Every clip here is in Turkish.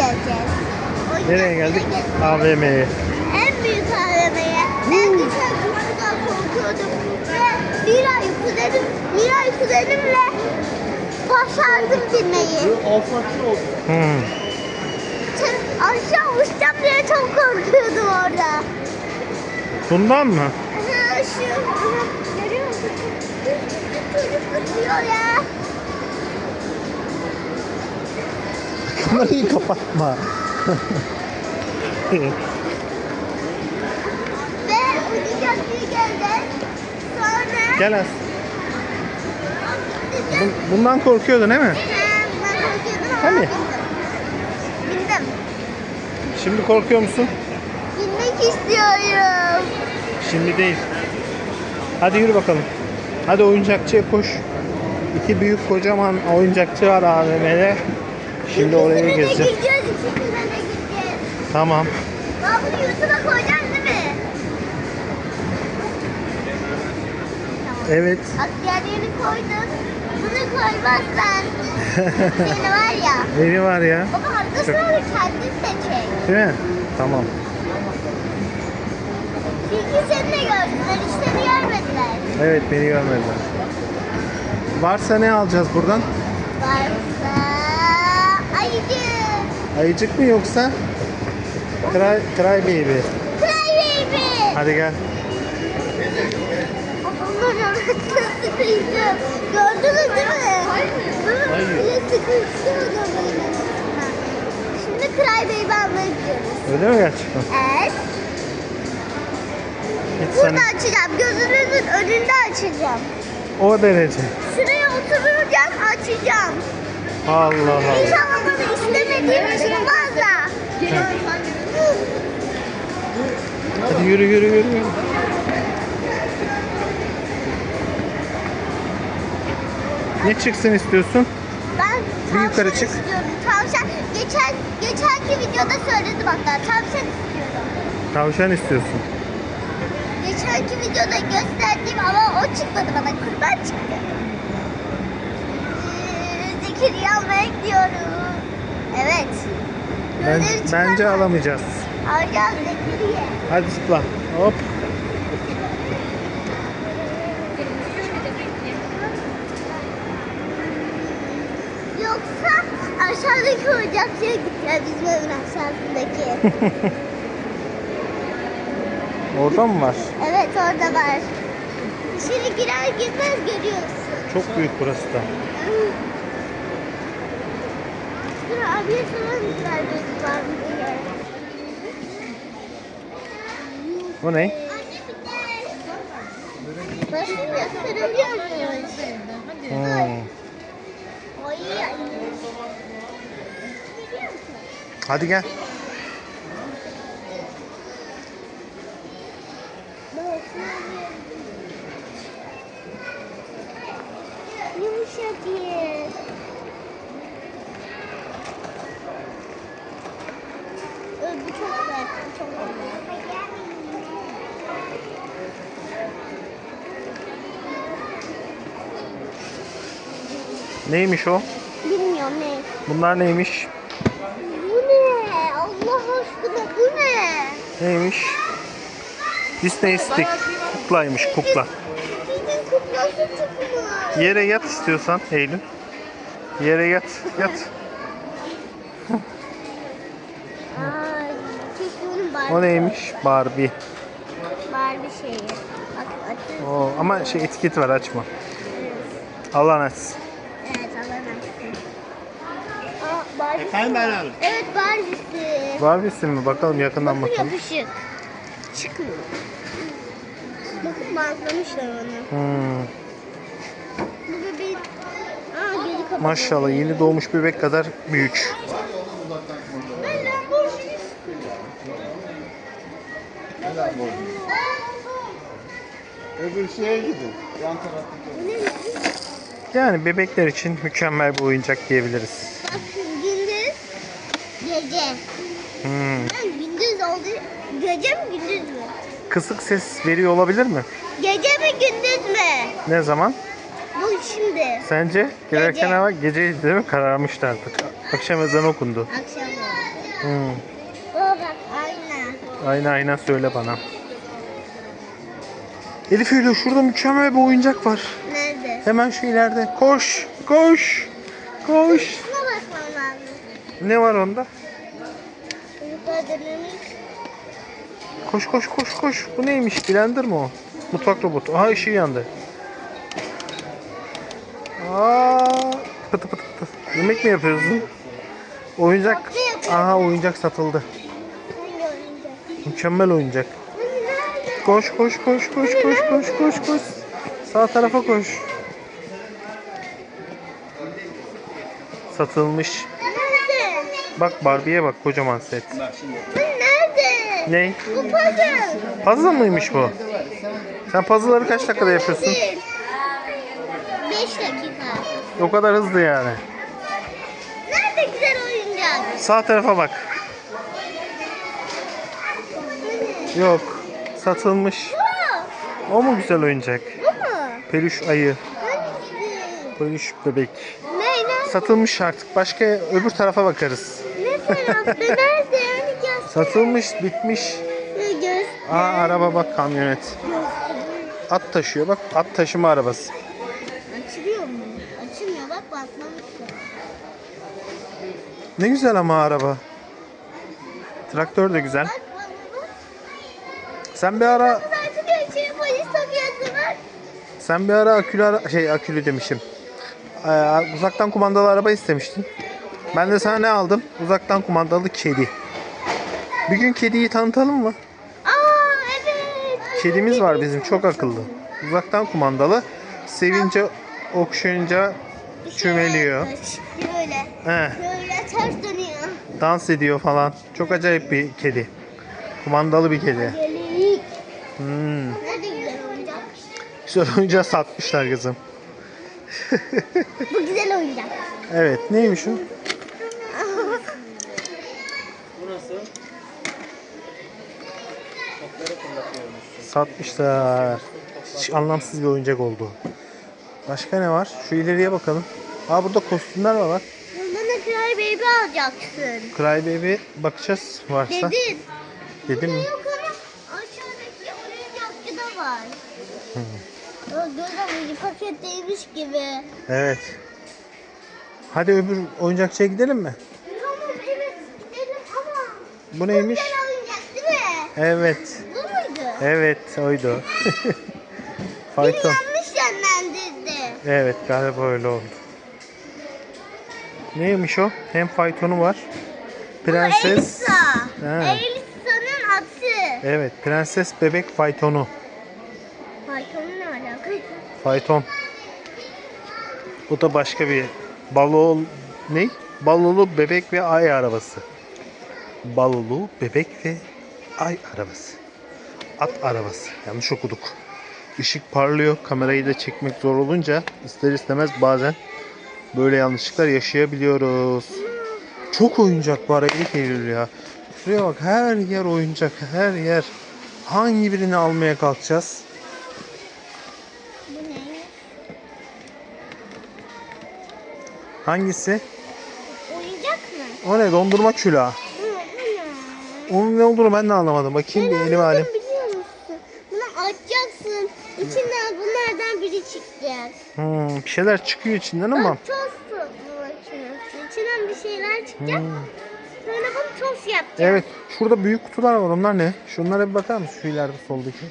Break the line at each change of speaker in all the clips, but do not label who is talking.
geleceğiz. Oyuncak
Nereye geldik?
yere
AVM'ye.
En büyük AVM'ye. En güzel kutudan korkuyordum. Ve kuzenim, bir ay kuzenimle başardım binmeyi.
Hmm.
Sen aşağı uçacağım diye çok korkuyordum orada.
Bundan mı?
Aha, Şu, aha, görüyor musun? Çocuk tutuyor ya.
Kamerayı kapatma.
Ve oyuncak bir geldi. Sonra...
Gel az. Bun- Bundan korkuyordun değil mi?
Ha, ben korkuyordum ama
Hani?
bindim. Bindim.
Şimdi korkuyor musun?
Binmek istiyorum.
Şimdi değil. Hadi yürü bakalım. Hadi oyuncakçıya koş. İki büyük kocaman oyuncakçı var AVM'de. Şimdi oraya gezeceğiz. Tamam.
Ben bunu YouTube'a koyacağım değil mi?
Evet.
Bak diğerlerini koydum. Bunu koymazsan seni var ya.
Beni var ya.
Baba arkasını kendin seçecek.
Değil mi? Tamam.
Çünkü seni de gördüler, işte bir görmediler.
Evet beni görmediler. Varsa ne alacağız buradan?
Ayıcı.
Ayıcık mı yoksa? Cry, cry baby.
Cry baby.
Hadi gel.
Onlar arasında sıkıştım. Gördünüz değil mi? Hayır. Böyle sıkıştı. Şimdi Cry Baby almaya gidiyoruz.
Öyle mi gerçekten?
Evet.
Hiç sen
Burada açacağım. Gözünüzün önünde açacağım.
o derece.
Şuraya oturacağım, açacağım.
Allah Allah.
İnşallah bana istemediğim çıkmaz da.
Hadi yürü yürü yürü. yürü. Ne çıksın istiyorsun?
Ben
Bir yukarı
tavşan
çık.
istiyorum. Tavşan. Geçen, geçenki videoda söyledim hatta. Tavşan istiyorum.
Tavşan istiyorsun.
Geçenki videoda gösterdiğim ama o çıkmadı bana. Kurban çıktı. Zekeriya almaya gidiyorum. Evet.
Ben,
Gözleri
bence alamayacağız.
Alacağız Zekeriya.
Hadi zıpla. Hop.
Yoksa aşağıdaki oyuncakçıya gideceğiz bizim evin aşağısındaki.
Orada mı var?
evet orada var. İçeri girer girmez görüyorsun.
Çok büyük burası da.
Dur abiye soralım güzel bir var mı diye.
Bu ne?
Nasıl gösterebiliyoruz?
Hmm.
Oy.
Hadi gel.
Yumuşak yer. Bu çok bu çok sert.
Neymiş o?
Bilmiyorum ne.
Bunlar neymiş?
Bu ne? Allah aşkına bu ne?
Neymiş? Disney stick. Kuklaymış kukla. Yere yat istiyorsan Eylül. Yere yat. Yat.
Ay, keşke onun Barbie
O neymiş? Barbie.
Barbie şeyi. Bak.
Oo, ama şey etiket var açma. Allah açsın.
Evet Allah'ın aşkına. Aa Barbie.
Efendim ben abi.
Evet Barbie'si.
Barbie'si mi? Bakalım yakından
Bakın
bakalım.
yapışık. Çıkmıyor. Bakın bantlamışlar onu.
Hmm,
Bu bebeğin... Aa gözü kapalı.
maşallah yeni doğmuş bebek kadar büyük.
Öbür şeye gidin. Yan taraftaki.
Yani bebekler için mükemmel bir oyuncak diyebiliriz.
Bak gündüz gece.
Hmm.
Ben gündüz oldu. Gece mi gündüz mü?
Kısık ses veriyor olabilir mi?
Gece mi gündüz mü?
Ne zaman?
Bu şimdi.
Sence? Girerken
Gece.
hava geceydi değil mi? Kararmıştı artık. Akşam ezanı okundu.
Akşam oldu.
Hmm.
Baba bak ayna.
Aynen aynen söyle bana. Elif Eylül şurada mükemmel bir oyuncak var.
Nerede?
Hemen şu ileride. Koş, koş, koş.
Şuna bakmam lazım.
Ne var onda? Koş koş koş koş. Bu neymiş? Blender mi o? Mutfak robotu. Aha ışığı yandı. Aa, pıtı pıtı pıtı. Yemek mi yapıyorsun? Oyuncak. Aha oyuncak satıldı. Mükemmel oyuncak. Koş koş koş koş koş koş koş koş. Sağ tarafa koş. Satılmış. Bak Barbie'ye bak kocaman set.
Nerede?
Ne?
Bu puzzle.
Puzzle mıymış bu? Sen puzzle'ları kaç dakikada yapıyorsun?
Değil. Beş dakika.
O kadar hızlı yani.
Nerede güzel oyuncak?
Sağ tarafa bak. Yok. Satılmış.
Bu.
O mu güzel oyuncak?
Bu mu?
Peluş ayı,
Hangisi?
peluş bebek.
Ne ne?
Satılmış artık. Başka öbür tarafa bakarız.
Ne tarafta? Nerede? Hani.
Satılmış, bitmiş.
Göster.
Aa araba bak kamyonet. At taşıyor bak. At taşıma arabası.
Açılıyor mu? Açılmıyor bak basmamıştım.
Ne güzel ama araba. Traktör de güzel. Sen bir ara sen bir ara akülü ara- şey akülü demişim. Ee, uzaktan kumandalı araba istemiştin. Ben de sana ne aldım? Uzaktan kumandalı kedi. Bir gün kediyi tanıtalım mı?
Aa evet.
Kedimiz var bizim çok akıllı. Uzaktan kumandalı. Sevince okşayınca
şey
çömeliyor.
yapmış. Böyle.
He,
Böyle ters dönüyor.
dans ediyor falan. Çok acayip bir kedi. Kumandalı bir kedi. Hmm.
Nerede güzel oyuncak?
Güzel satmışlar kızım.
Bu güzel oyuncak.
Evet neymiş o? Satmışlar. Hiç anlamsız bir oyuncak oldu. Başka ne var? Şu ileriye bakalım. Aa burada kostümler var bak.
Bundan da Cry Baby alacaksın.
Cry Baby bakacağız varsa.
Dedin.
Dedim mi?
Yok ama aşağıdaki oyuncakçı da var. Göz paketteymiş gibi.
Evet. Hadi öbür oyuncakçıya gidelim mi?
Tamam evet gidelim ama
Bu neymiş?
oyuncak değil mi?
Evet.
Bu muydu?
Evet oydu.
Beni
Fayton.
yanlış yönlendirdi.
Evet galiba öyle oldu. Neymiş o? Hem faytonu var. Prenses.
Elsa. Elsa'nın atı.
Evet prenses bebek faytonu. Fayton. Bu da başka bir balol ne? Balolu bebek ve ay arabası. Balolu bebek ve ay arabası. At arabası. Yanlış okuduk. Işık parlıyor. Kamerayı da çekmek zor olunca ister istemez bazen böyle yanlışlıklar yaşayabiliyoruz. Çok oyuncak var Elif Eylül ya. Şuraya bak her yer oyuncak her yer. Hangi birini almaya kalkacağız?
Bu ne?
Hangisi?
Oyuncak mı?
O ne? Dondurma
ne?
Onun ne olduğunu ben de anlamadım. Bakayım bir
biliyor musun? Bunu açacaksın. İçinden bunlardan biri çıkacak.
Hmm, bir şeyler çıkıyor içinden ama.
Bak tost bu makinesi. İçinden bir şeyler çıkacak.
Hmm.
Sonra bunu tost yapacak.
Evet. Şurada büyük kutular var. Onlar ne? Şunlara bir bakar mısın? Şu ileride soldaki.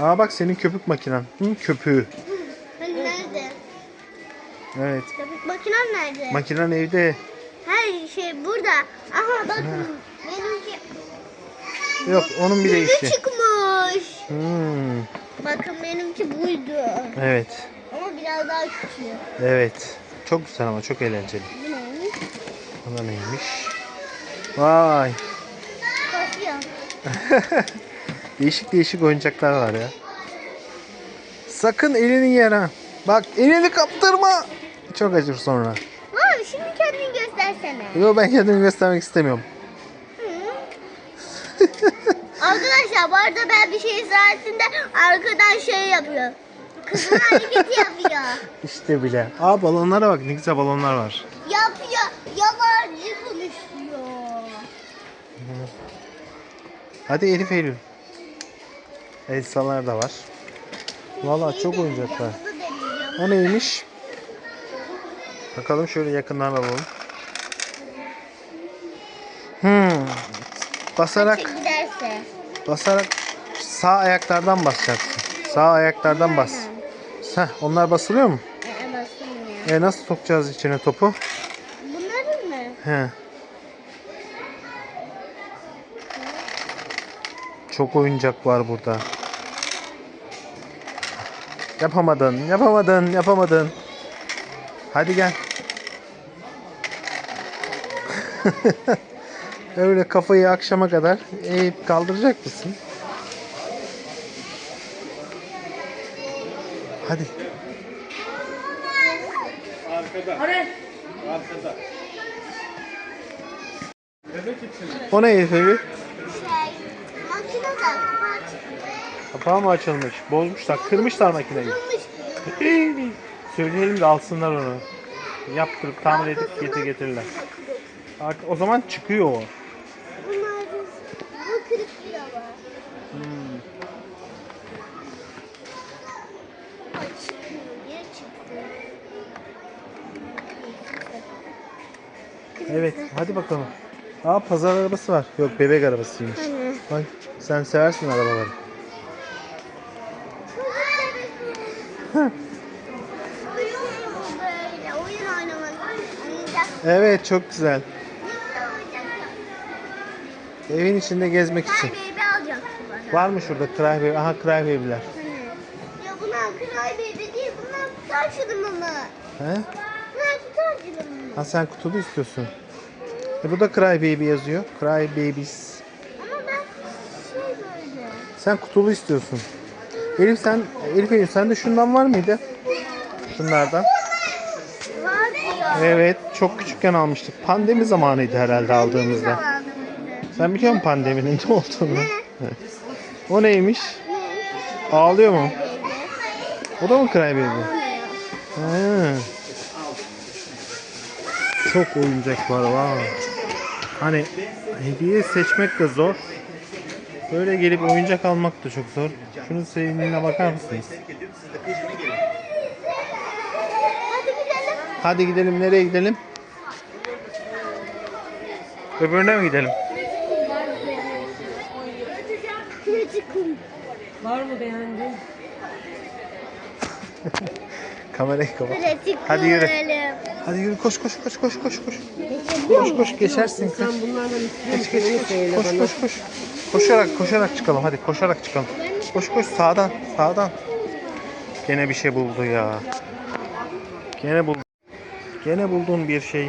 Aa bak senin köpük makinen. Hı, köpüğü. Evet.
Köpük makinem nerede?
Makinen evde.
Her şey burada. Aha bak benimki
Yok onun bir
gözü
değişti.
çıkmış.
Hmm,
Bakın benimki buydu.
evet.
Ama biraz daha küçük.
Evet. Çok güzel ama çok eğlenceli.
Bu neymiş?
Bu da neymiş? Vay. Değişik değişik oyuncaklar var ya. Sakın elini yer ha. Bak elini kaptırma. Çok acır sonra.
Abi şimdi kendini göstersene.
Yo ben kendimi göstermek istemiyorum.
Arkadaşlar bu arada ben bir şey sayesinde arkadan şey yapıyor. Kızın hareketi yapıyor.
İşte bile. Aa balonlara bak ne güzel balonlar var.
Yapıyor. Yabancı konuşuyor.
Hadi Elif Eylül. El salar da var. Valla çok oyuncak var. O neymiş? Bakalım şöyle yakından alalım. Hmm. Basarak basarak sağ ayaklardan basacaksın. Sağ ayaklardan bas. Heh, onlar basılıyor mu?
Ee, basılmıyor.
E nasıl sokacağız içine topu?
Bunların mı?
He. Çok oyuncak var burada. Yapamadın, yapamadın, yapamadın. Hadi gel. Öyle kafayı akşama kadar eğip kaldıracak mısın? Hadi. O ne evi?
Şey, makine de kapağı.
Kapağı mı açılmış? Bozmuşlar, kırmışlar makineyi. Söyleyelim de alsınlar onu. Yaptırıp tamir edip getir getirirler. Artık o zaman çıkıyor o.
Bunlar bu kırık bir var.
Hmm. Evet, hadi bakalım. Aa pazar arabası var. Yok bebek arabasıymış.
Hani?
Bak sen seversin arabaları.
Oyun mu böyle? Oyun oynamak. Oyuncak.
Evet çok güzel. Evin içinde gezmek için.
baby alacaksın bana.
Var mı şurada Cry Baby? Aha Cry Baby'ler.
Hani? Ya bunlar kray baby değil. Bunlar kutu açılımı mı?
He?
Bunlar kutu açılımı mı?
Ha sen kutulu istiyorsun. E bu da Cry Baby yazıyor. Cry Babies.
Ama ben şey böyle.
Sen kutulu istiyorsun. Elif sen Elif Elif sende şundan var mıydı? Şunlardan. Evet, çok küçükken almıştık. Pandemi zamanıydı herhalde aldığımızda. Sen biliyor musun pandeminin ne olduğunu? O neymiş? Ağlıyor mu? O da mı Cry Baby? Ha. Çok oyuncak var var. Hani hediye seçmek de zor. Böyle gelip oyuncak almak da çok zor. Şunun sevimliliğine bakar mısınız?
Hadi gidelim.
Hadi gidelim. Nereye gidelim? Öbürüne mi gidelim?
Var mı beğendin?
Kamerayı kapat. Hadi yürü. Hadi yürü koş koş koş koş koş koş. Koş koş geçersin. Koş
Sen bunlardan istiyor
koş koş koş koş koş. Koşarak koşarak çıkalım hadi koşarak çıkalım. Koş koş sağdan sağdan. Gene bir şey buldu ya. Gene buldu. Gene buldun bir şey.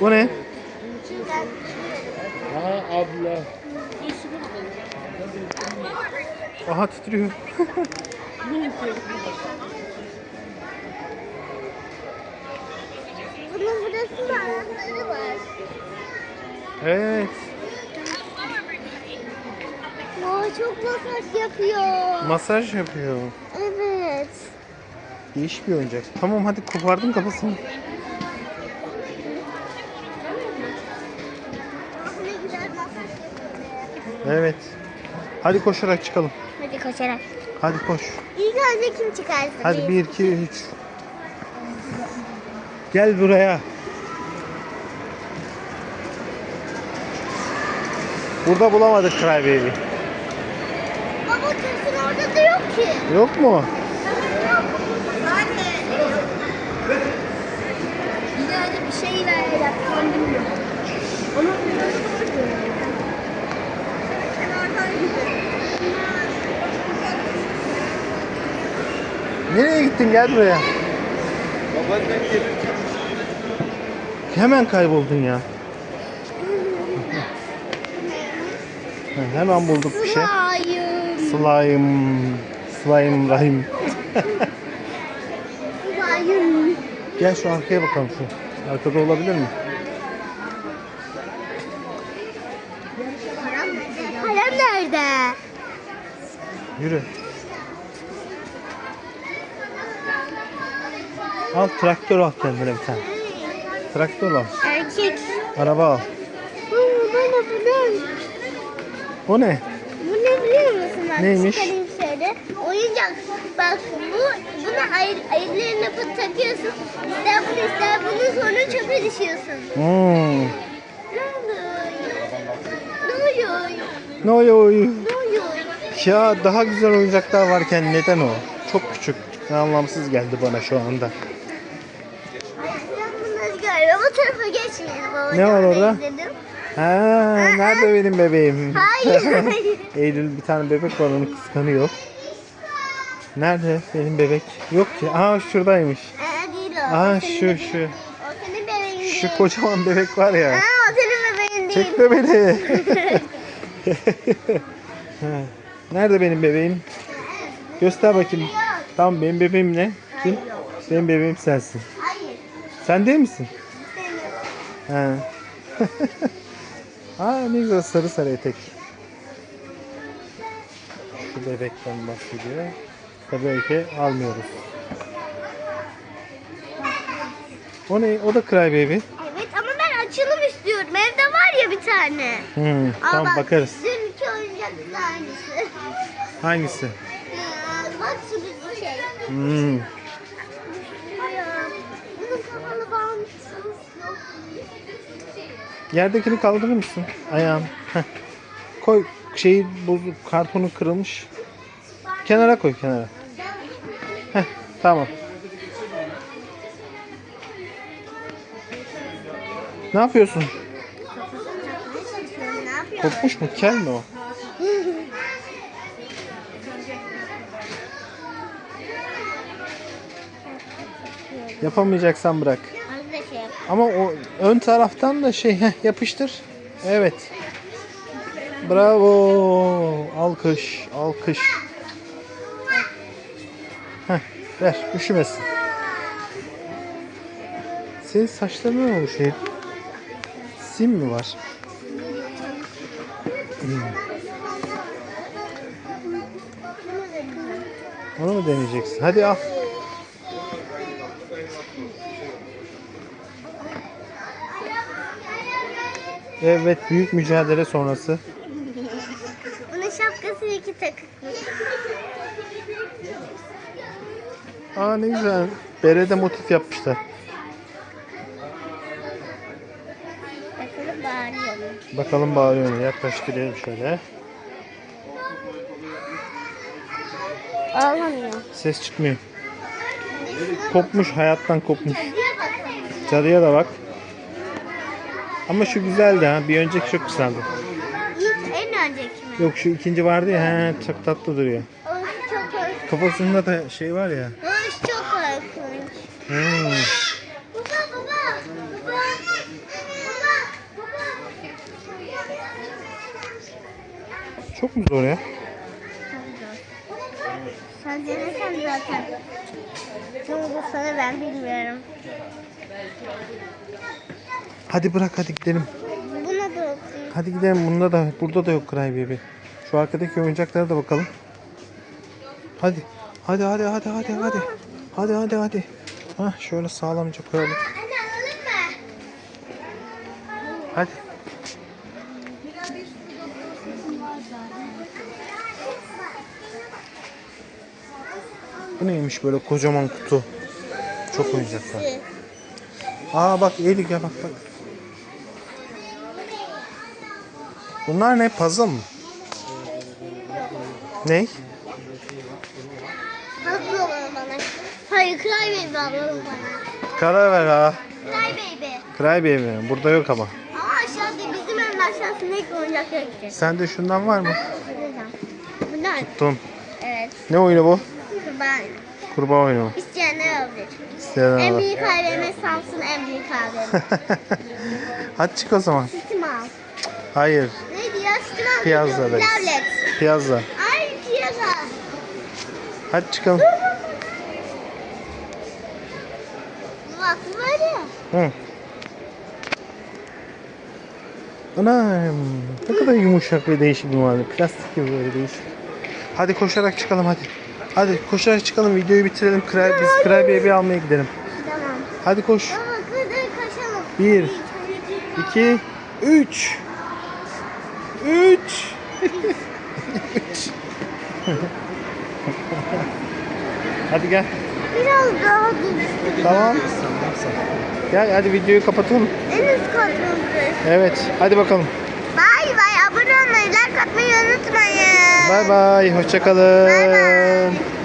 Bu ne?
Ha abla.
Aha titriyor.
Bunun burası anahtarı var.
Evet.
Aa, çok masaj yapıyor.
Masaj yapıyor.
Evet.
Değişik bir oyuncak. Tamam hadi kopardım kafasını. Evet. Hadi koşarak çıkalım.
Hadi koşarak.
Hadi koş.
İlk önce kim çıkarsa
Hadi 1 2 3. Gel buraya. Burada bulamadık Cry Baby.
Baba kesin orada da yok ki.
Yok mu?
Bir biraz da Kenardan gidelim.
Nereye gittin? Gel buraya. Hemen kayboldun ya. Ha, Hemen bulduk bir şey.
Slime.
Slime. Slime Rahim.
Slime.
Gel şu arkaya bakalım şu. Arkada olabilir mi?
Kalem nerede?
Yürü. Al traktör al kendine bir tane. Traktör al.
Erkek.
Araba al.
Baba
O ne?
Bu ne biliyor musun? Bak,
Neymiş?
Çıkarayım şöyle. Oyuncak. Bak bu bunu ayır, ayırlarına takıyorsun. İster bunu ister bunu sonra çöpe düşüyorsun.
Hmm.
Ne oluyor? Ne oluyor?
Ne oluyor? Ya daha güzel oyuncaklar varken neden o? Çok küçük. Anlamsız geldi bana şu anda.
Ay, ben görüyorum. O tarafa geçmeyelim.
Ne var orada?
izledim.
Ha, nerede benim bebeğim?
Hayır, hayır.
Eylül bir tane bebek var onu kıskanıyor. Nerede benim bebek? Yok ki. Aa şuradaymış.
Değil o.
Aa şu
bebeğin.
şu.
O senin bebeğin değil.
Şu kocaman bebek var ya.
Aa, o senin bebeğin değil.
Çekme beni. Nerede benim bebeğim? Göster bakayım. Tamam benim bebeğim ne? Kim? Benim bebeğim sensin.
Hayır.
Sen değil misin?
istemiyorum.
Ha. Aa ne güzel sarı sarı etek. Şu bebekten bahsediyor. Tabii ki almıyoruz. O ne? O da Cry Baby.
Evet ama ben açılım istiyorum. Evde var ya bir tane.
Hmm, tamam
bak,
bakarız.
Dünkü oyuncakla aynısı.
Hangisi?
Aa, bak şu bir şey.
Hmm. Yerdekini kaldırır mısın? Ayağım. Koy şeyi bozuk kartonu kırılmış. Kenara koy kenara. Heh, tamam. Ne yapıyorsun? Kopmuş mu? Kel mi o? Yapamayacaksan bırak.
Az da şey yap.
Ama o ön taraftan da şey heh, yapıştır. Evet. Bravo. Alkış, alkış. Heh, ver, üşümesin. Senin saçların ne olmuş şey? Sim mi var? Hmm. Onu mu deneyeceksin? Hadi al. Evet, büyük mücadele sonrası.
Bunun şapkası iki takıkmış.
Aa ne güzel. Berede motif yapmışlar.
Bakalım bağırıyor mu?
Bakalım bağırıyor mu? Yaklaş gidelim şöyle.
Ağlamıyor.
Ses çıkmıyor. Kopmuş, hayattan kopmuş. Cadıya da bak. Ama şu güzeldi ha. Bir önceki çok güzeldi.
En önceki mi?
Yok şu ikinci vardı ya. He, çok tatlı duruyor.
Çok korkunç.
Kafasında da şey var ya.
Çok korkunç.
Hmm.
Baba baba. Baba. Baba.
Çok mu zor ya?
Sen denesen zaten. Bu sana ben bilmiyorum.
Hadi bırak hadi gidelim.
Buna da okuyayım.
Hadi gidelim. Bunda da burada da yok Cry Baby. Şu arkadaki oyuncaklara da bakalım. Hadi. Hadi hadi hadi hadi hadi. Hadi hadi hadi. Hah şöyle sağlamca koyalım.
Anne alalım mı?
Hadi. Bu neymiş böyle kocaman kutu? Çok oyuncak var. Aa bak Eylül gel bak bak. Bunlar ne? Puzzle mı? Ne?
Alalım bana? Hayır Cry Baby alalım bana.
Karar ver ha.
Cry Baby.
Cry Baby. Burada yok ama.
Ama aşağıda bizim evin aşağısında ilk oyuncaklara gideceğiz.
Sende şundan var mı?
Bunlar.
Tum.
Evet.
Ne oyunu bu?
Ben.
Kurbağa oyunu?
İsteyenler alabilir.
İsteyen
En
al.
büyük AVM Samsun en büyük AVM.
Hadi çık o zaman.
City Mall.
Hayır.
Neydi Lavlet.
Piyazza.
Ay Piazza.
Hadi çıkalım.
Bak var ya.
Hı. Anam. Ne kadar yumuşak ve değişik bir malzeme. Plastik gibi böyle değişik. Hadi koşarak çıkalım hadi. Hadi koşarak çıkalım videoyu bitirelim. Kral, biz Kral Baby almaya gidelim.
Tamam.
Hadi koş.
Baba hadi kaçalım.
Bir. 2 3 3 Hadi gel.
Biraz daha düz.
Tamam. Gel hadi videoyu kapatalım.
En üst katımız.
Evet. Hadi bakalım.
Bay bay. Abone olmayı, like atmayı unutmayın.
Bay bay. Hoşça kalın.
Bay bay.